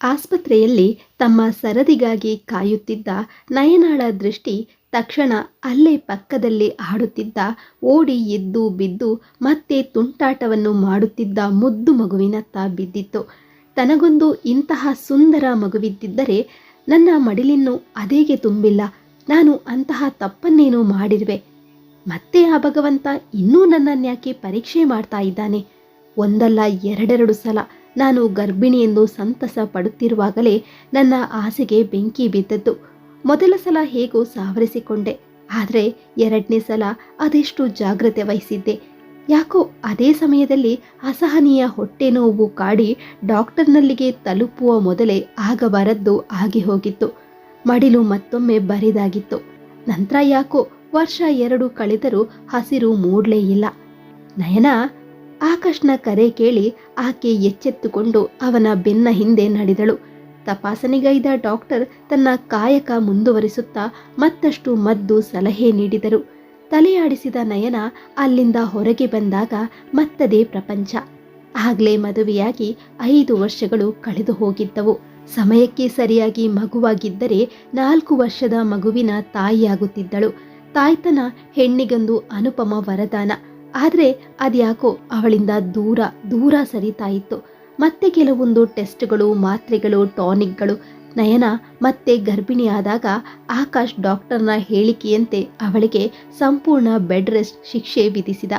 ಆಸ್ಪತ್ರೆಯಲ್ಲಿ ತಮ್ಮ ಸರದಿಗಾಗಿ ಕಾಯುತ್ತಿದ್ದ ನಯನಾಳ ದೃಷ್ಟಿ ತಕ್ಷಣ ಅಲ್ಲೇ ಪಕ್ಕದಲ್ಲಿ ಆಡುತ್ತಿದ್ದ, ಓಡಿ ಎದ್ದು ಬಿದ್ದು ಮತ್ತೆ ತುಂಟಾಟವನ್ನು ಮಾಡುತ್ತಿದ್ದ ಮುದ್ದು ಮಗುವಿನತ್ತ ಬಿದ್ದಿತ್ತು. ತನಗೊಂದು ಇಂತಹ ಸುಂದರ ಮಗುವಿದ್ದಿದ್ದರೆ ನನ್ನ ಮಡಿಲಿನ್ನು ಅದೇಗೆ ತುಂಬಿಲ್ಲ, ನಾನು ಅಂತಹ ತಪ್ಪನ್ನೇನು ಮಾಡಿರುವೆ. ಮತ್ತೆ ಆ ಭಗವಂತ ಇನ್ನೂ ನನ್ನನ್ಯಾಕೆ ಪರೀಕ್ಷೆ ಮಾಡ್ತಾ ಇದ್ದಾನೆ? ಒಂದಲ್ಲ ಎರಡೆರಡು ಸಲ ನಾನು ಗರ್ಭಿಣಿ ಎಂದು ಸಂತಸ ಪಡುತ್ತಿರುವಾಗಲೇ ನನ್ನ ಆಸೆಗೆ ಬೆಂಕಿ ಬಿದ್ದದ್ದು. ಮೊದಲ ಸಲ ಹೇಗೋ ಸಾವರಿಸಿಕೊಂಡೆ. ಆದರೆ ಎರಡನೇ ಸಲ ಅದೆಷ್ಟು ಜಾಗ್ರತೆ ವಹಿಸಿದ್ದೆ. ಯಾಕೋ ಅದೇ ಸಮಯದಲ್ಲಿ ಅಸಹನೀಯ ಹೊಟ್ಟೆ ನೋವು ಕಾಡಿ ಡಾಕ್ಟರ್ನಲ್ಲಿಗೆ ತಲುಪುವ ಮೊದಲೇ ಆಗಬಾರದ್ದು ಆಗಿ ಹೋಗಿತ್ತು. ಮಡಿಲು ಮತ್ತೊಮ್ಮೆ ಬರಿದಾಗಿತ್ತು. ನಂತರ ಯಾಕೋ ವರ್ಷ ಎರಡು ಕಳೆದರೂ ಹಸಿರು ಮೂಡಲೇ ಇಲ್ಲ. ನಯನ ಆಕಾಶ್ನ ಕರೆ ಕೇಳಿ ಆಕೆ ಎಚ್ಚೆತ್ತುಕೊಂಡು ಅವನ ಬೆನ್ನ ಹಿಂದೆ ನಡೆದಳು. ತಪಾಸಣೆಗೈದ ಡಾಕ್ಟರ್ ತನ್ನ ಕಾಯಕ ಮುಂದುವರಿಸುತ್ತಾ ಮತ್ತಷ್ಟು ಮದ್ದು ಸಲಹೆ ನೀಡಿದರು. ತಲೆಯಾಡಿಸಿದ ನಯನ ಅಲ್ಲಿಂದ ಹೊರಗೆ ಬಂದಾಗ ಮತ್ತದೇ ಪ್ರಪಂಚ. ಆಗ್ಲೇ ಮದುವೆಯಾಗಿ ಐದು ವರ್ಷಗಳು ಕಳೆದು ಹೋಗಿದ್ದವು. ಸಮಯಕ್ಕೆ ಸರಿಯಾಗಿ ಮಗುವಾಗಿದ್ದರೆ ನಾಲ್ಕು ವರ್ಷದ ಮಗುವಿನ ತಾಯಿಯಾಗುತ್ತಿದ್ದಳು. ತಾಯ್ತನ ಹೆಣ್ಣಿಗೊಂದು ಅನುಪಮ ವರದಾನ. ಆದರೆ ಅದ್ಯಾಕೋ ಅವಳಿಂದ ದೂರ ದೂರ ಸರಿತಾ ಇತ್ತು. ಮತ್ತೆ ಕೆಲವೊಂದು ಟೆಸ್ಟ್ಗಳು, ಮಾತ್ರೆಗಳು, ಟಾನಿಕ್ಗಳು. ನಯನ ಮತ್ತೆ ಗರ್ಭಿಣಿಯಾದಾಗ ಆಕಾಶ್ ಡಾಕ್ಟರ್ನ ಹೇಳಿಕೆಯಂತೆ ಅವಳಿಗೆ ಸಂಪೂರ್ಣ ಬೆಡ್ ರೆಸ್ಟ್ ಶಿಕ್ಷೆ ವಿಧಿಸಿದ.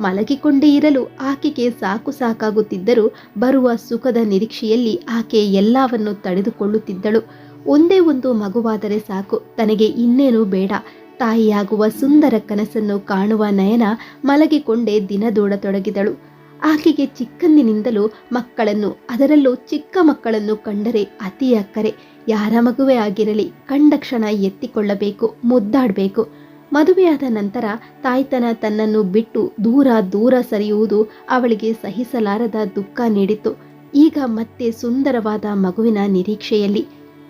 ಮಲಗಿಕೊಂಡೇ ಇರಲು ಆಕೆಗೆ ಸಾಕು ಸಾಕಾಗುತ್ತಿದ್ದರೂ ಬರುವ ಸುಖದ ನಿರೀಕ್ಷೆಯಲ್ಲಿ ಆಕೆ ಎಲ್ಲವನ್ನು ತಡೆದುಕೊಳ್ಳುತ್ತಿದ್ದಳು. ಒಂದೇ ಒಂದು ಮಗುವಾದರೆ ಸಾಕು, ತನಗೆ ಇನ್ನೇನು ಬೇಡ. ತಾಯಿಯಾಗುವ ಸುಂದರ ಕನಸನ್ನು ಕಾಣುವ ನಯನ ಮಲಗಿಕೊಂಡೇ ದಿನದೋಡತೊಡಗಿದಳು. ಆಕೆಗೆ ಚಿಕ್ಕಂದಿನಿಂದಲೂ ಮಕ್ಕಳನ್ನು, ಅದರಲ್ಲೂ ಚಿಕ್ಕ ಮಕ್ಕಳನ್ನು ಕಂಡರೆ ಅತಿ ಅಕ್ಕರೆ ಯಾರ ಮಗುವೇ ಆಗಿರಲಿ, ಕಂಡ ಕ್ಷಣ ಎತ್ತಿಕೊಳ್ಳಬೇಕು, ಮುದ್ದಾಡಬೇಕು. ಮದುವೆಯಾದ ನಂತರ ತಾಯ್ತನ ತನ್ನನ್ನು ಬಿಟ್ಟು ದೂರ ದೂರ ಸರಿಯುವುದು ಅವಳಿಗೆ ಸಹಿಸಲಾರದ ದುಃಖ ನೀಡಿತು ಈಗ ಮತ್ತೆ ಸುಂದರವಾದ ಮಗುವಿನ ನಿರೀಕ್ಷೆಯಲ್ಲಿ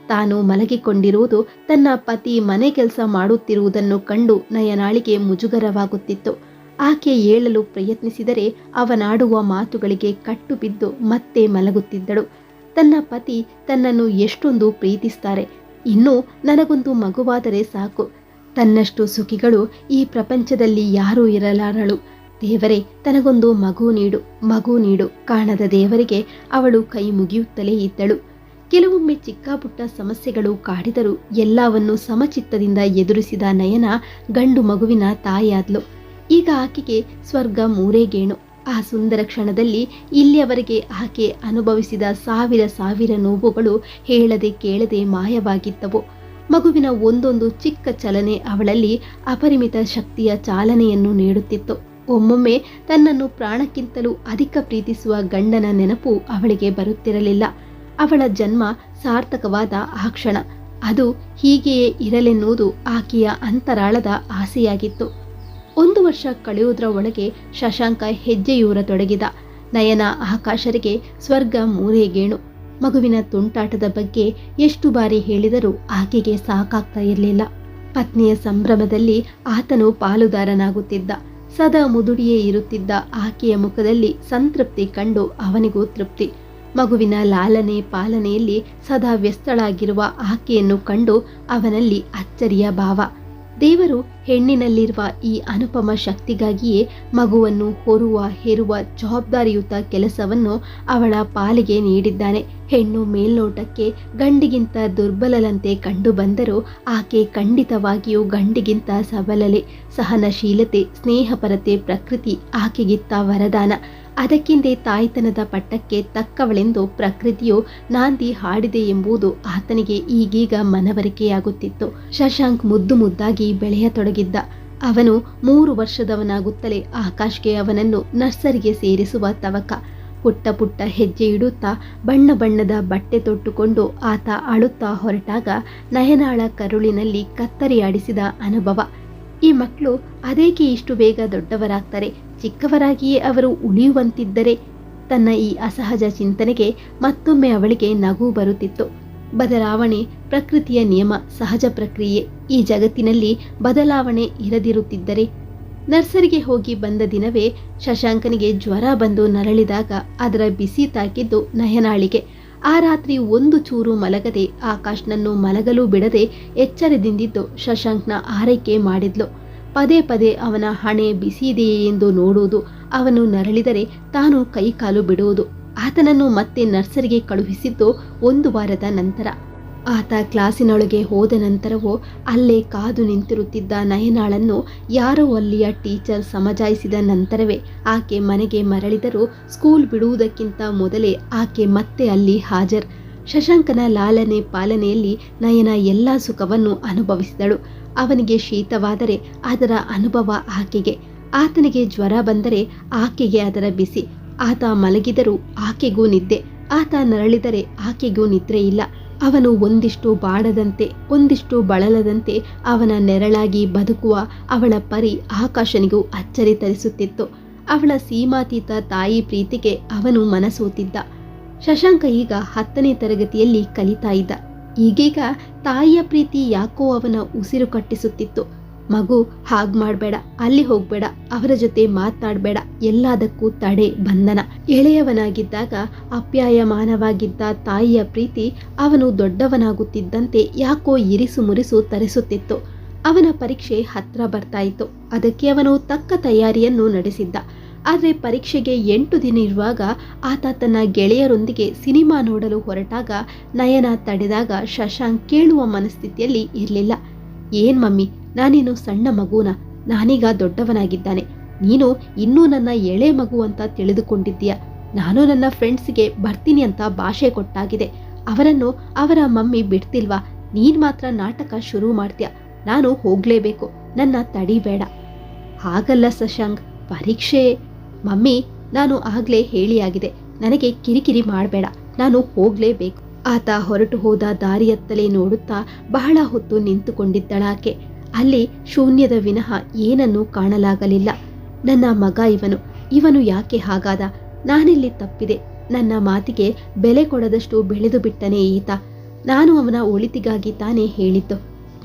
ತಾನು ಮಲಗಿಕೊಂಡಿರುವುದು ತನ್ನ ಪತಿ ಮನೆ ಕೆಲಸ ಮಾಡುತ್ತಿರುವುದನ್ನು ಕಂಡು ನಯನಾಳಿಗೆ ಮುಜುಗರವಾಗುತ್ತಿತ್ತು. ಆಕೆ ಏಳಲು ಪ್ರಯತ್ನಿಸಿದರೆ ಅವನಾಡುವ ಮಾತುಗಳಿಗೆ ಕಟ್ಟು ಬಿದ್ದು ಮತ್ತೆ ಮಲಗುತ್ತಿದ್ದಳು. ತನ್ನ ಪತಿ ತನ್ನನ್ನು ಎಷ್ಟೊಂದು ಪ್ರೀತಿಸ್ತಾರೆ. ಇನ್ನೂ ನನಗೊಂದು ಮಗುವಾದರೆ ಸಾಕು. ತನ್ನಷ್ಟು ಸುಖಿಗಳು ಈ ಪ್ರಪಂಚದಲ್ಲಿ ಯಾರೂ ಇರಲಾರಳು. ದೇವರೇ, ತನಗೊಂದು ಮಗು ನೀಡು ಮಗು ನೀಡು ಕಾಣದ ದೇವರಿಗೆ ಅವಳು ಕೈ ಮುಗಿಯುತ್ತಲೇ ಇದ್ದಳು. ಕೆಲವೊಮ್ಮೆ ಚಿಕ್ಕ ಪುಟ್ಟ ಸಮಸ್ಯೆಗಳು ಕಾಡಿದರೂ ಎಲ್ಲವನ್ನು ಸಮಚಿತ್ತದಿಂದ ಎದುರಿಸಿದ ನಯನ ಗಂಡು ಮಗುವಿನ ತಾಯಿಯಾದ್ಲು. ಈಗ ಆಕೆಗೆ ಸ್ವರ್ಗ ಮೂರೇ ಗೇಣು. ಆ ಸುಂದರ ಕ್ಷಣದಲ್ಲಿ ಇಲ್ಲಿಯವರೆಗೆ ಆಕೆ ಅನುಭವಿಸಿದ ಸಾವಿರ ಸಾವಿರ ನೋವುಗಳು ಹೇಳದೆ ಕೇಳದೆ ಮಾಯವಾಗಿದ್ದವು. ಮಗುವಿನ ಒಂದೊಂದು ಚಿಕ್ಕ ಚಲನೆ ಅವಳಲ್ಲಿ ಅಪರಿಮಿತ ಶಕ್ತಿಯ ಚಾಲನೆಯನ್ನು ನೀಡುತ್ತಿತ್ತು. ಒಮ್ಮೊಮ್ಮೆ ತನ್ನನ್ನು ಪ್ರಾಣಕ್ಕಿಂತಲೂ ಅಧಿಕ ಪ್ರೀತಿಸುವ ಗಂಡನ ನೆನಪು ಅವಳಿಗೆ ಬರುತ್ತಿರಲಿಲ್ಲ. ಅವಳ ಜನ್ಮ ಸಾರ್ಥಕವಾದ ಆ ಕ್ಷಣ. ಅದು ಹೀಗೆಯೇ ಇರಲೆನ್ನುವುದು ಆಕೆಯ ಅಂತರಾಳದ ಆಸೆಯಾಗಿತ್ತು. ಒಂದು ವರ್ಷ ಕಳೆಯುವುದರ ಒಳಗೆ ಶಶಾಂಕ ಹೆಜ್ಜೆಯೂರತೊಡಗಿದ. ನಯನ ಆಕಾಶರಿಗೆ ಸ್ವರ್ಗ ಮೂರೇಗೇಣು ಮಗುವಿನ ತುಂಟಾಟದ ಬಗ್ಗೆ ಎಷ್ಟು ಬಾರಿ ಹೇಳಿದರೂ ಆಕೆಗೆ ಸಾಕಾಗ್ತಾ ಇರಲಿಲ್ಲ. ಪತ್ನಿಯ ಸಂಭ್ರಮದಲ್ಲಿ ಆತನು ಪಾಲುದಾರನಾಗುತ್ತಿದ್ದ. ಸದಾ ಮುದುಡಿಯೇ ಇರುತ್ತಿದ್ದ ಆಕೆಯ ಮುಖದಲ್ಲಿ ಸಂತೃಪ್ತಿ ಕಂಡು ಅವನಿಗೂ ತೃಪ್ತಿ. ಮಗುವಿನ ಲಾಲನೆ ಪಾಲನೆಯಲ್ಲಿ ಸದಾ ವ್ಯಸ್ತಳಾಗಿರುವ ಆಕೆಯನ್ನು ಕಂಡು ಅವನಲ್ಲಿ ಅಚ್ಚರಿಯ ಭಾವ. ದೇವರು ಹೆಣ್ಣಿನಲ್ಲಿರುವ ಈ ಅನುಪಮ ಶಕ್ತಿಗಾಗಿಯೇ ಮಗುವನ್ನು ಹೊರುವ ಹೆರುವ ಜವಾಬ್ದಾರಿಯುತ ಕೆಲಸವನ್ನು ಅವಳ ಪಾಲಿಗೆ ನೀಡಿದ್ದಾನೆ. ಹೆಣ್ಣು ಮೇಲ್ನೋಟಕ್ಕೆ ಗಂಡಿಗಿಂತ ದುರ್ಬಲಲಂತೆ ಕಂಡು ಬಂದರೂ ಆಕೆ ಖಂಡಿತವಾಗಿಯೂ ಗಂಡಿಗಿಂತ ಸಬಲಲೆ ಸಹನಶೀಲತೆ, ಸ್ನೇಹಪರತೆ, ಪ್ರಕೃತಿ ಆಕೆಗಿತ್ತ ವರದಾನ. ಅದಕ್ಕಿಂದೆ ತಾಯ್ತನದ ಪಟ್ಟಕ್ಕೆ ತಕ್ಕವಳೆಂದು ಪ್ರಕೃತಿಯು ನಾಂದಿ ಹಾಡಿದೆ ಎಂಬುದು ಆತನಿಗೆ ಈಗೀಗ ಮನವರಿಕೆಯಾಗುತ್ತಿತ್ತು. ಶಶಾಂಕ್ ಮುದ್ದು ಮುದ್ದಾಗಿ ಬೆಳೆಯತೊಡಗಿದ್ದ. ಅವನು ಮೂರು ವರ್ಷದವನಾಗುತ್ತಲೇ ಆಕಾಶ್ಗೆ ಅವನನ್ನು ನರ್ಸರಿಗೆ ಸೇರಿಸುವ ತವಕ. ಪುಟ್ಟ ಪುಟ್ಟ ಹೆಜ್ಜೆ ಇಡುತ್ತಾ ಬಣ್ಣ ಬಣ್ಣದ ಬಟ್ಟೆ ತೊಟ್ಟುಕೊಂಡು ಆತ ಅಳುತ್ತಾ ಹೊರಟಾಗ ನಯನಾಳ ಕರುಳಿನಲ್ಲಿ ಕತ್ತರಿಯಾಡಿಸಿದ ಅನುಭವ. ಈ ಮಕ್ಕಳು ಅದೇಕೆ ಇಷ್ಟು ಬೇಗ ದೊಡ್ಡವರಾಗ್ತಾರೆ? ಚಿಕ್ಕವರಾಗಿಯೇ ಅವರು ಉಳಿಯುವಂತಿದ್ದರೆ ತನ್ನ ಈ ಅಸಹಜ ಚಿಂತನೆಗೆ ಮತ್ತೊಮ್ಮೆ ಅವಳಿಗೆ ನಗು ಬರುತ್ತಿತ್ತು. ಬದಲಾವಣೆ ಪ್ರಕೃತಿಯ ನಿಯಮ, ಸಹಜ ಪ್ರಕ್ರಿಯೆ. ಈ ಜಗತ್ತಿನಲ್ಲಿ ಬದಲಾವಣೆ ಇರದಿರುತ್ತಿದ್ದರೆ ನರ್ಸರಿಗೆ ಹೋಗಿ ಬಂದ ದಿನವೇ ಶಶಾಂಕನಿಗೆ ಜ್ವರ ಬಂದು ನರಳಿದಾಗ ಅದರ ಬಿಸಿ ತಾಕಿದ್ದು ನಯನಾಳಿಗೆ. ಆ ರಾತ್ರಿ ಒಂದು ಚೂರು ಮಲಗದೆ ಆಕಾಶ್ನನ್ನು ಮಲಗಲು ಬಿಡದೆ ಎಚ್ಚರದಿಂದಿದ್ದು ಶಶಾಂಕ್ನ ಆರೈಕೆ ಮಾಡಿದ್ಲು. ಪದೇ ಪದೇ ಅವನ ಹಣೆ ಬಿಸಿಯಿದೆಯೇ ಎಂದು ನೋಡುವುದು ಅವನು ನರಳಿದರೆ ತಾನು ಕೈಕಾಲು ಬಿಡುವುದು. ಆತನನ್ನು ಮತ್ತೆ ನರ್ಸರಿಗೆ ಕಳುಹಿಸಿದ್ದು ಒಂದು ವಾರದ ನಂತರ. ಆತ ಕ್ಲಾಸಿನೊಳಗೆ ಹೋದ ನಂತರವೂ ಅಲ್ಲೇ ಕಾದು ನಿಂತಿರುತ್ತಿದ್ದ ನಯನಾಳನ್ನು ಯಾರೋ ಅಲ್ಲಿಯ ಟೀಚರ್ ಸಮಜಾಯಿಸಿದ ನಂತರವೇ ಆಕೆ ಮನೆಗೆ ಮರಳಿದರೂ ಸ್ಕೂಲ್ ಬಿಡುವುದಕ್ಕಿಂತ ಮೊದಲೇ ಆಕೆ ಮತ್ತೆ ಅಲ್ಲಿ ಹಾಜರ್. ಶಶಾಂಕನ ಲಾಲನೆ ಪಾಲನೆಯಲ್ಲಿ ನಯನ ಎಲ್ಲ ಸುಖವನ್ನು ಅನುಭವಿಸಿದಳು. ಅವನಿಗೆ ಶೀತವಾದರೆ ಅದರ ಅನುಭವ ಆಕೆಗೆ. ಆತನಿಗೆ ಜ್ವರ ಬಂದರೆ ಆಕೆಗೆ ಅದರ ಬಿಸಿ. ಆತ ಮಲಗಿದರೂ ಆಕೆಗೂ ನಿದ್ದೆ. ಆತ ನರಳಿದರೆ ಆಕೆಗೂ ನಿದ್ರೆ ಇಲ್ಲ. ಅವನು ಒಂದಿಷ್ಟು ಬಾಡದಂತೆ, ಒಂದಿಷ್ಟು ಬಳಲದಂತೆ ಅವನ ನೆರಳಾಗಿ ಬದುಕುವ ಅವಳ ಪರಿ ಆಕಾಶನಿಗೂ ಅಚ್ಚರಿ ತರಿಸುತ್ತಿತ್ತು. ಅವಳ ಸೀಮಾತೀತ ತಾಯಿ ಪ್ರೀತಿಗೆ ಅವನು ಮನಸೋತಿದ್ದ. ಶಶಾಂಕ ಈಗ ಹತ್ತನೇ ತರಗತಿಯಲ್ಲಿ ಕಲಿತಾ ಇದ್ದ. ಈಗೀಗ ತಾಯಿಯ ಪ್ರೀತಿ ಯಾಕೋ ಅವನ ಉಸಿರು ಕಟ್ಟಿಸುತ್ತಿತ್ತು. ಮಗು ಹಾಗ್ ಮಾಡಬೇಡ, ಅಲ್ಲಿ ಹೋಗ್ಬೇಡ, ಅವರ ಜೊತೆ ಮಾತಾಡಬೇಡ ಎಲ್ಲದಕ್ಕೂ ತಡೆ, ಬಂಧನ. ಎಳೆಯವನಾಗಿದ್ದಾಗ ಅಪ್ಯಾಯಮಾನವಾಗಿದ್ದ ತಾಯಿಯ ಪ್ರೀತಿ ಅವನು ದೊಡ್ಡವನಾಗುತ್ತಿದ್ದಂತೆ ಯಾಕೋ ಇರಿಸು ಮುರಿಸು ತರಿಸುತ್ತಿತ್ತು. ಅವನ ಪರೀಕ್ಷೆ ಹತ್ರ ಬರ್ತಾ ಇತ್ತು ಅದಕ್ಕೆ ಅವನು ತಕ್ಕ ತಯಾರಿಯನ್ನು ನಡೆಸಿದ್ದ. ಆದರೆ ಪರೀಕ್ಷೆಗೆ ಎಂಟು ದಿನ ಇರುವಾಗ ಆತ ತನ್ನ ಗೆಳೆಯರೊಂದಿಗೆ ಸಿನಿಮಾ ನೋಡಲು ಹೊರಟಾಗ ನಯನ ತಡೆದಾಗ ಶಶಾಂಕ್ ಕೇಳುವ ಮನಸ್ಥಿತಿಯಲ್ಲಿ ಇರಲಿಲ್ಲ. ಏನ್ ಮಮ್ಮಿ ನಾನೇನು ಸಣ್ಣ ಮಗುನ, ನಾನೀಗ ದೊಡ್ಡವನಾಗಿದ್ದಾನೆ. ನೀನು ಇನ್ನೂ ನನ್ನ ಎಳೆ ಮಗು ಅಂತ ತಿಳಿದುಕೊಂಡಿದ್ದೀಯ. ನಾನು ನನ್ನ ಫ್ರೆಂಡ್ಸ್ಗೆ ಬರ್ತೀನಿ ಅಂತ ಭಾಷೆ ಕೊಟ್ಟಾಗಿದೆ. ಅವರನ್ನು ಅವರ ಮಮ್ಮಿ ಬಿಡ್ತಿಲ್ವಾ? ನೀನ್ ಮಾತ್ರ ನಾಟಕ ಶುರು ಮಾಡ್ತೀಯ? ನಾನು ಹೋಗ್ಲೇಬೇಕು. ನನ್ನ ತಡಿಬೇಡ ಹಾಗಲ್ಲ ಸಶಾಂಕ್, ಪರೀಕ್ಷೆ. ಮಮ್ಮಿ, ನಾನು ಆಗ್ಲೇ ಹೇಳಿಯಾಗಿದೆ. ನನಗೆ ಕಿರಿಕಿರಿ ಮಾಡಬೇಡ. ನಾನು ಹೋಗ್ಲೇಬೇಕು. ಆತ ಹೊರಟು ಹೋದ ದಾರಿಯತ್ತಲೇ ನೋಡುತ್ತಾ ಬಹಳ ಹೊತ್ತು ನಿಂತುಕೊಂಡಿದ್ದಳಾಕೆ. ಅಲ್ಲಿ ಶೂನ್ಯದ ವಿನಃ ಏನನ್ನೂ ಕಾಣಲಾಗಲಿಲ್ಲ. ನನ್ನ ಮಗ ಇವನು. ಇವನು ಯಾಕೆ ಹಾಗಾದ? ನಾನಿಲ್ಲಿ ತಪ್ಪಿದೆ. ನನ್ನ ಮಾತಿಗೆ ಬೆಲೆ ಕೊಡದಷ್ಟು ಬೆಳೆದು ಬಿಟ್ಟನೆ ಈತ. ನಾನು ಅವನ ಒಳಿತಿಗಾಗಿ ತಾನೇ ಹೇಳಿದ್ದು.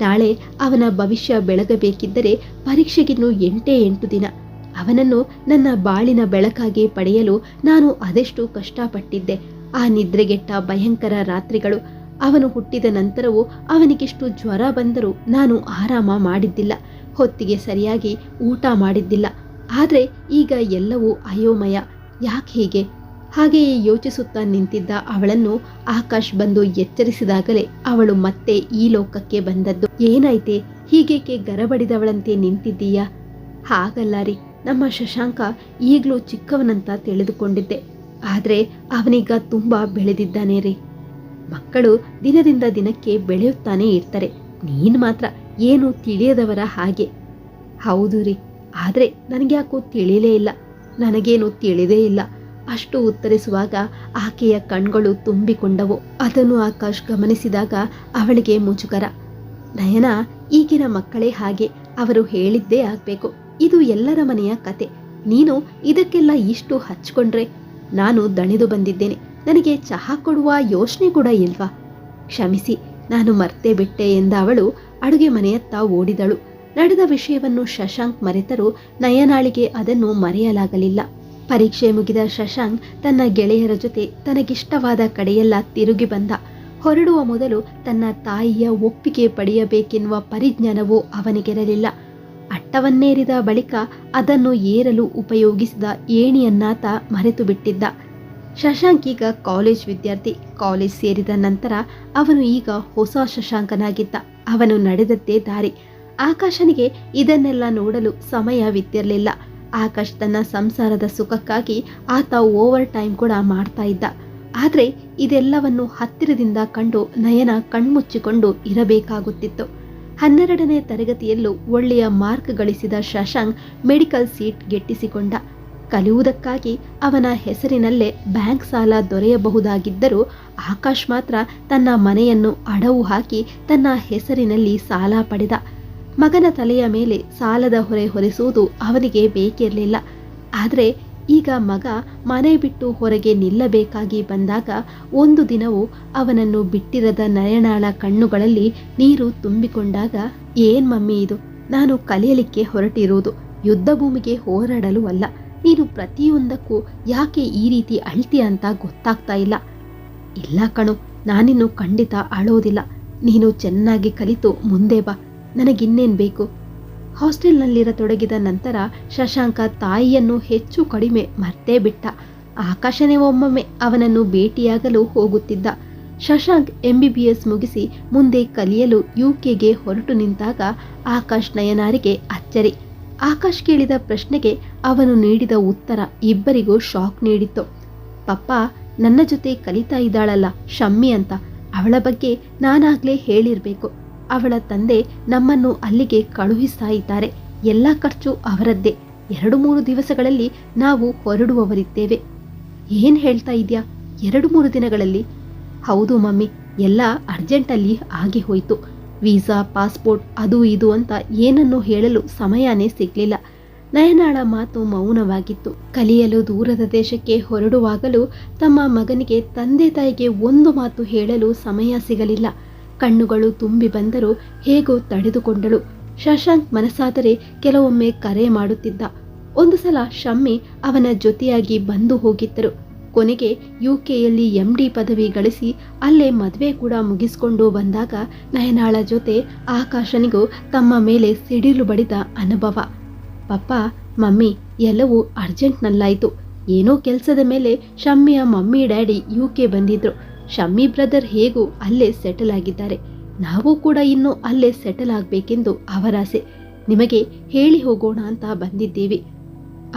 ನಾಳೆ ಅವನ ಭವಿಷ್ಯ ಬೆಳಗಬೇಕಿದ್ದರೆ ಪರೀಕ್ಷೆಗಿನ್ನು ಎಂಟೇ ಎಂಟು ದಿನ. ಅವನನ್ನು ನನ್ನ ಬಾಳಿನ ಬೆಳಕಾಗಿ ಪಡೆಯಲು ನಾನು ಅದೆಷ್ಟು ಕಷ್ಟಪಟ್ಟಿದ್ದೆ. ಆ ನಿದ್ರೆಗೆಟ್ಟ ಭಯಂಕರ ರಾತ್ರಿಗಳು ಅವನು ಹುಟ್ಟಿದ ನಂತರವೂ ಅವನಿಗೆಷ್ಟು ಜ್ವರ ಬಂದರೂ ನಾನು ಆರಾಮ ಮಾಡಿದ್ದಿಲ್ಲ. ಹೊತ್ತಿಗೆ ಸರಿಯಾಗಿ ಊಟ ಮಾಡಿದ್ದಿಲ್ಲ. ಆದರೆ ಈಗ ಎಲ್ಲವೂ ಅಯೋಮಯ. ಯಾಕೆ ಹೀಗೆ? ಹಾಗೆಯೇ ಯೋಚಿಸುತ್ತಾ ನಿಂತಿದ್ದ ಅವಳನ್ನು ಆಕಾಶ್ ಬಂದು ಎಚ್ಚರಿಸಿದಾಗಲೇ ಅವಳು ಮತ್ತೆ ಈ ಲೋಕಕ್ಕೆ ಬಂದದ್ದು. ಏನಾಯ್ತೆ? ಹೀಗೇಕೆ ಗರಬಡಿದವಳಂತೆ ನಿಂತಿದ್ದೀಯಾ? ಹಾಗಲ್ಲ ರೀ. ನಮ್ಮ ಶಶಾಂಕ ಈಗಲೂ ಚಿಕ್ಕವನಂತ ತಿಳಿದುಕೊಂಡಿದ್ದೆ. ಆದರೆ ಅವನೀಗ ತುಂಬ ಬೆಳೆದಿದ್ದಾನೆ ರೀ. ಮಕ್ಕಳು ದಿನದಿಂದ ದಿನಕ್ಕೆ ಬೆಳೆಯುತ್ತಾನೆ ಇರ್ತಾರೆ. ನೀನು ಮಾತ್ರ ಏನು ತಿಳಿಯದವರ ಹಾಗೆ. ಹೌದು ರೀ. ಆದರೆ ನನಗೆ ಯಾಕೋ ತಿಳಿಯಲೇ ಇಲ್ಲ. ನನಗೇನು ತಿಳಿದೇ ಇಲ್ಲ. ಅಷ್ಟು ಉತ್ತರಿಸುವಾಗ ಆಕೆಯ ಕಣ್ಗಳು ತುಂಬಿಕೊಂಡವು. ಅದನ್ನು ಆಕಾಶ್ ಗಮನಿಸಿದಾಗ ಅವಳಿಗೆ ಮುಜುಗರ. ನಯನ, ಈಗಿನ ಮಕ್ಕಳೇ ಹಾಗೆ ಅವರು ಹೇಳಿದ್ದೇ ಆಗಬೇಕು. ಇದು ಎಲ್ಲರ ಮನೆಯ ಕತೆ. ನೀನು ಇದಕ್ಕೆಲ್ಲ ಇಷ್ಟು ಹಚ್ಕೊಂಡ್ರೆ ನಾನು ದಣಿದು ಬಂದಿದ್ದೇನೆ. ನನಗೆ ಚಹಾ ಕೊಡುವ ಯೋಚನೆ ಕೂಡ ಇಲ್ವಾ? ಕ್ಷಮಿಸಿ, ನಾನು ಮರ್ತೇ ಬಿಟ್ಟೆ ಎಂದ ಅವಳು ಅಡುಗೆ ಮನೆಯತ್ತ ಓಡಿದಳು. ನಡೆದ ವಿಷಯವನ್ನು ಶಶಾಂಕ್ ಮರೆತರೂ ನಯನಾಳಿಗೆ ಅದನ್ನು ಮರೆಯಲಾಗಲಿಲ್ಲ. ಪರೀಕ್ಷೆ ಮುಗಿದ ಶಶಾಂಕ್ ತನ್ನ ಗೆಳೆಯರ ಜೊತೆ ತನಗಿಷ್ಟವಾದ ಕಡೆಯೆಲ್ಲ ತಿರುಗಿ ಬಂದ. ಹೊರಡುವ ಮೊದಲು ತನ್ನ ತಾಯಿಯ ಒಪ್ಪಿಗೆ ಪಡೆಯಬೇಕೆನ್ನುವ ಪರಿಜ್ಞಾನವೂ ಅವನಿಗಿರಲಿಲ್ಲ. ಅಟ್ಟವನ್ನೇರಿದ ಬಳಿಕ ಅದನ್ನು ಏರಲು ಉಪಯೋಗಿಸಿದ ಏಣಿಯನ್ನಾತ ಮರೆತು ಬಿಟ್ಟಿದ್ದ ಶಶಾಂಕ್ ಈಗ ಕಾಲೇಜ್ ವಿದ್ಯಾರ್ಥಿ ಕಾಲೇಜ್ ಸೇರಿದ ನಂತರ ಅವನು ಈಗ ಹೊಸ ಶಶಾಂಕನಾಗಿದ್ದ. ಅವನು ನಡೆದದ್ದೇ ದಾರಿ. ಆಕಾಶನಿಗೆ ಇದನ್ನೆಲ್ಲ ನೋಡಲು ಸಮಯವಿದ್ದಿರಲಿಲ್ಲ. ಆಕಾಶ್ ತನ್ನ ಸಂಸಾರದ ಸುಖಕ್ಕಾಗಿ ಆತ ಓವರ್ ಟೈಮ್ ಕೂಡ ಮಾಡ್ತಾ ಇದ್ದ. ಆದರೆ ಇದೆಲ್ಲವನ್ನು ಹತ್ತಿರದಿಂದ ಕಂಡು ನಯನ ಕಣ್ಮುಚ್ಚಿಕೊಂಡು ಇರಬೇಕಾಗುತ್ತಿತ್ತು. ಹನ್ನೆರಡನೇ ತರಗತಿಯಲ್ಲೂ ಒಳ್ಳೆಯ ಮಾರ್ಕ್ ಗಳಿಸಿದ ಶಶಾಂಕ್ ಮೆಡಿಕಲ್ ಸೀಟ್ ಗೆಟ್ಟಿಸಿಕೊಂಡ. ಕಲಿಯುವುದಕ್ಕಾಗಿ ಅವನ ಹೆಸರಿನಲ್ಲೇ ಬ್ಯಾಂಕ್ ಸಾಲ ದೊರೆಯಬಹುದಾಗಿದ್ದರೂ ಆಕಾಶ್ ಮಾತ್ರ ತನ್ನ ಮನೆಯನ್ನು ಅಡವು ಹಾಕಿ ತನ್ನ ಹೆಸರಿನಲ್ಲಿ ಸಾಲ ಪಡೆದ. ಮಗನ ತಲೆಯ ಮೇಲೆ ಸಾಲದ ಹೊರೆ ಹೊರಿಸುವುದು ಅವನಿಗೆ ಬೇಕಿರಲಿಲ್ಲ. ಆದರೆ ಈಗ ಮಗ ಮನೆ ಬಿಟ್ಟು ಹೊರಗೆ ನಿಲ್ಲಬೇಕಾಗಿ ಬಂದಾಗ ಒಂದು ದಿನವೂ ಅವನನ್ನು ಬಿಟ್ಟಿರದ ನಯನಾಳ ಕಣ್ಣುಗಳಲ್ಲಿ ನೀರು ತುಂಬಿಕೊಂಡಾಗ, ಏನ್ ಮಮ್ಮಿ ಇದು? ನಾನು ಕಲಿಯಲಿಕ್ಕೆ ಹೊರಟಿರುವುದು ಯುದ್ಧ ಭೂಮಿಗೆ ಹೋರಾಡಲು ಅಲ್ಲ. ನೀನು ಪ್ರತಿಯೊಂದಕ್ಕೂ ಯಾಕೆ ಈ ರೀತಿ ಅಳ್ತಿ ಅಂತ ಗೊತ್ತಾಗ್ತಾ ಇಲ್ಲ. ಇಲ್ಲ ಕಣು, ನಾನಿನ್ನು ಖಂಡಿತ ಅಳೋದಿಲ್ಲ. ನೀನು ಚೆನ್ನಾಗಿ ಕಲಿತು ಮುಂದೆ ಬಾ. ನನಗಿನ್ನೇನು ಬೇಕು? ಹಾಸ್ಟೆಲ್ನಲ್ಲಿರತೊಡಗಿದ ನಂತರ ಶಶಾಂಕ ತಾಯಿಯನ್ನು ಹೆಚ್ಚು ಕಡಿಮೆ ಮರ್ತೇ ಬಿಟ್ಟ. ಆಕಾಶನೇ ಒಮ್ಮೊಮ್ಮೆ ಅವನನ್ನು ಭೇಟಿಯಾಗಲು ಹೋಗುತ್ತಿದ್ದ. ಶಶಾಂಕ್ ಎಂಬಿಬಿಎಸ್ ಮುಗಿಸಿ ಮುಂದೆ ಕಲಿಯಲು ಯುಕೆಗೆ ಹೊರಟು ನಿಂತಾಗ ಆಕಾಶ್ ನಯನಾರಿಗೆ ಅಚ್ಚರಿ. ಆಕಾಶ್ ಕೇಳಿದ ಪ್ರಶ್ನೆಗೆ ಅವನು ನೀಡಿದ ಉತ್ತರ ಇಬ್ಬರಿಗೂ ಶಾಕ್ ನೀಡಿತ್ತು. ಪಪ್ಪ, ನನ್ನ ಜೊತೆ ಕಲಿತಾ ಇದ್ದಾಳಲ್ಲ, ಶಮ್ಮಿ ಅಂತ. ಅವಳ ಬಗ್ಗೆ ನಾನಾಗ್ಲೇ ಹೇಳಿರ್ಬೇಕು. ಅವಳ ತಂದೆ ನಮ್ಮನ್ನು ಅಲ್ಲಿಗೆ ಕಳುಹಿಸ್ತಾ ಇದ್ದಾರೆ. ಎಲ್ಲ ಖರ್ಚು ಅವರದ್ದೇ. ಎರಡು ಮೂರು ದಿವಸಗಳಲ್ಲಿ ನಾವು ಹೊರಡುವವರಿದ್ದೇವೆ. ಏನ್ ಹೇಳ್ತಾ ಇದ್ಯಾ? ಎರಡು ಮೂರು ದಿನಗಳಲ್ಲಿ? ಹೌದು ಮಮ್ಮಿ, ಎಲ್ಲ ಅರ್ಜೆಂಟಲ್ಲಿ ಆಗಿ ಹೋಯಿತು. ವೀಸಾ, ಪಾಸ್ಪೋರ್ಟ್, ಅದು ಇದು ಅಂತ ಏನನ್ನು ಹೇಳಲು ಸಮಯನೇ ಸಿಗಲಿಲ್ಲ. ನಯನಾಳ ಮಾತು ಮೌನವಾಗಿತ್ತು. ಕಲಿಯಲು ದೂರದ ದೇಶಕ್ಕೆ ಹೊರಡುವಾಗಲೂ ತಮ್ಮ ಮಗನಿಗೆ ತಂದೆ ತಾಯಿಗೆ ಒಂದು ಮಾತು ಹೇಳಲು ಸಮಯ ಸಿಗಲಿಲ್ಲ. ಕಣ್ಣುಗಳು ತುಂಬಿ ಬಂದರೂ ಹೇಗೋ ತಡೆದುಕೊಂಡಳು. ಶಶಾಂಕ್ ಮನಸ್ಸಾದರೆ ಕೆಲವೊಮ್ಮೆ ಕರೆ ಮಾಡುತ್ತಿದ್ದ. ಒಂದು ಸಲ ಶಮ್ಮಿ ಅವನ ಜೊತೆಯಾಗಿ ಬಂದು ಹೋಗಿದ್ದರು. ಕೊನೆಗೆ ಯು ಕೆಯಲ್ಲಿ ಎಂ ಡಿ ಪದವಿ ಗಳಿಸಿ ಅಲ್ಲೇ ಮದುವೆ ಕೂಡ ಮುಗಿಸ್ಕೊಂಡು ಬಂದಾಗ ನಯನಾಳ ಜೊತೆ ಆಕಾಶನಿಗೂ ತಮ್ಮ ಮೇಲೆ ಸಿಡಿಲು ಬಡಿದ ಅನುಭವ. ಪಪ್ಪ, ಮಮ್ಮಿ, ಎಲ್ಲವೂ ಅರ್ಜೆಂಟ್ನಲ್ಲಾಯಿತು. ಏನೋ ಕೆಲಸದ ಮೇಲೆ ಶಮ್ಮಿಯ ಮಮ್ಮಿ ಡ್ಯಾಡಿ ಯು ಕೆ ಬಂದಿದ್ರು. ಶಮ್ಮಿ ಬ್ರದರ್ ಹೇಗೂ ಅಲ್ಲೇ ಸೆಟಲ್ ಆಗಿದ್ದಾರೆ. ನಾವು ಕೂಡ ಇನ್ನು ಅಲ್ಲೇ ಸೆಟಲ್ ಆಗಬೇಕೆಂದು ಅವರಾಸೆ. ನಿಮಗೆ ಹೇಳಿ ಹೋಗೋಣ ಅಂತ ಬಂದಿದ್ದೀವಿ,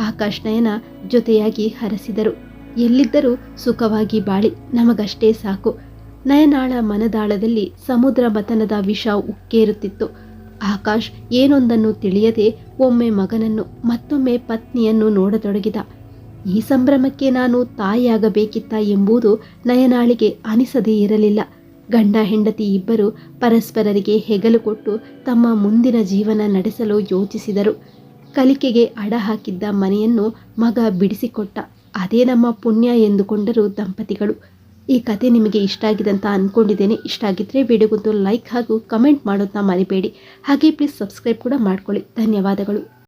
ಆಕಾಶ್ ನಯನ ಜೊತೆಯಾಗಿ ಹರಸಿದರು. ಎಲ್ಲಿದ್ದರೂ ಸುಖವಾಗಿ ಬಾಳಿ, ನಮಗಷ್ಟೇ ಸಾಕು. ನಯನಾಳ ಮನದಾಳದಲ್ಲಿ ಸಮುದ್ರ ಮತನದ ವಿಷ ಉಕ್ಕೇರುತ್ತಿತ್ತು. ಆಕಾಶ್ ಏನೊಂದನ್ನು ತಿಳಿಯದೆ ಒಮ್ಮೆ ಮಗನನ್ನು, ಮತ್ತೊಮ್ಮೆ ಪತ್ನಿಯನ್ನು ನೋಡತೊಡಗಿದ. ಈ ಸಂಭ್ರಮಕ್ಕೆ ನಾನು ತಾಯಿಯಾಗಬೇಕಿತ್ತ ಎಂಬುದು ನಯನಾಳಿಗೆ ಅನಿಸದೇ ಇರಲಿಲ್ಲ. ಗಂಡ ಹೆಂಡತಿ ಇಬ್ಬರು ಪರಸ್ಪರರಿಗೆ ಹೆಗಲು ಕೊಟ್ಟು ತಮ್ಮ ಮುಂದಿನ ಜೀವನ ನಡೆಸಲು ಯೋಚಿಸಿದರು. ಕಲಿಕೆಗೆ ಅಡ ಹಾಕಿದ್ದ ಮನೆಯನ್ನು ಮಗ ಬಿಡಿಸಿಕೊಟ್ಟ. ಅದೇ ನಮ್ಮ ಪುಣ್ಯ ಎಂದುಕೊಂಡರು ದಂಪತಿಗಳು. ಈ ಕತೆ ನಿಮಗೆ ಇಷ್ಟ ಆಗಿದೆ ಅಂತ ಅಂದ್ಕೊಂಡಿದ್ದೇನೆ ಇಷ್ಟ ಆಗಿದ್ದರೆ ವಿಡಿಯೋಗೊಂದು ಲೈಕ್ ಹಾಗೂ ಕಮೆಂಟ್ ಮಾಡೋದನ್ನ ಮರಿಬೇಡಿ. ಹಾಗೆ ಪ್ಲೀಸ್ ಸಬ್ಸ್ಕ್ರೈಬ್ ಕೂಡ ಮಾಡ್ಕೊಳ್ಳಿ. ಧನ್ಯವಾದಗಳು.